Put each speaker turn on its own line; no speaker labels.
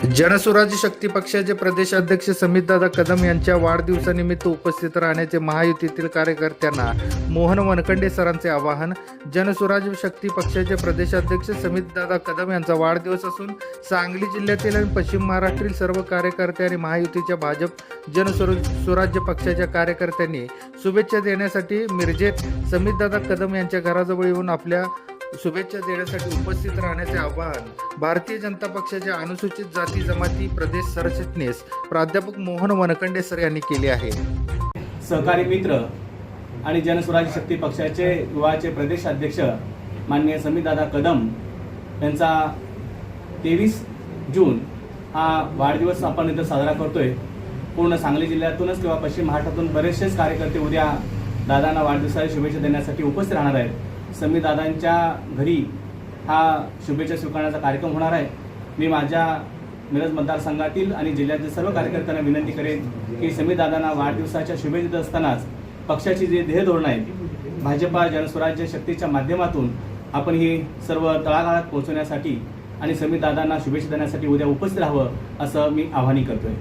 जनसुराज्य शक्ती पक्षाचे प्रदेशाध्यक्ष समितदादा कदम यांच्या वाढदिवसानिमित्त उपस्थित राहण्याचे महायुतीतील कार्यकर्त्यांना मोहन वनखंडे सरांचे आवाहन जनसुराज्य शक्ती पक्षाचे प्रदेशाध्यक्ष समितदादा कदम यांचा वाढदिवस असून सांगली जिल्ह्यातील आणि पश्चिम महाराष्ट्रातील सर्व कार्यकर्ते आणि महायुतीच्या भाजप जनसुर सुराज्य पक्षाच्या कार्यकर्त्यांनी शुभेच्छा देण्यासाठी मिरजेत समितदादा कदम यांच्या घराजवळ येऊन आपल्या शुभेच्छा देण्यासाठी उपस्थित राहण्याचे आवाहन भारतीय जनता पक्षाच्या अनुसूचित जाती जमाती प्रदेश सरचिटणीस प्राध्यापक मोहन वनकंडे सर यांनी केले आहे.
सहकारी मित्र आणि जनस्वराज्य शक्ती पक्षाचे युवाचे प्रदेश अध्यक्ष माननीय समीदादा कदम यांचा तेवीस जून हा वाढदिवस आपण इथं साजरा करतोय. पूर्ण सांगली जिल्ह्यातूनच किंवा पश्चिम महाराष्ट्रातून बरेचसेच कार्यकर्ते उद्या दादांना वाढदिवसाच्या शुभेच्छा देण्यासाठी उपस्थित राहणार आहेत. समी दादांच्या घरी हा शुभेच्छा स्वीकारण्याचा कार्यक्रम होणार आहे. मी माझ्या मिरज मतदारसंघातील आणि जिल्ह्यातील सर्व कार्यकर्त्यांना विनंती करेन की समी दादांना वाढदिवसाच्या शुभेच्छा देत असतानाच पक्षाची जे ध्येय धोरणं आहेत भाजपा जनस्वराज्य शक्तीच्या माध्यमातून आपण ही सर्व तळागाळात पोहोचवण्यासाठी आणि समी दादांना शुभेच्छा देण्यासाठी उद्या उपस्थित राहावं असं मी आवाहनी करतोय.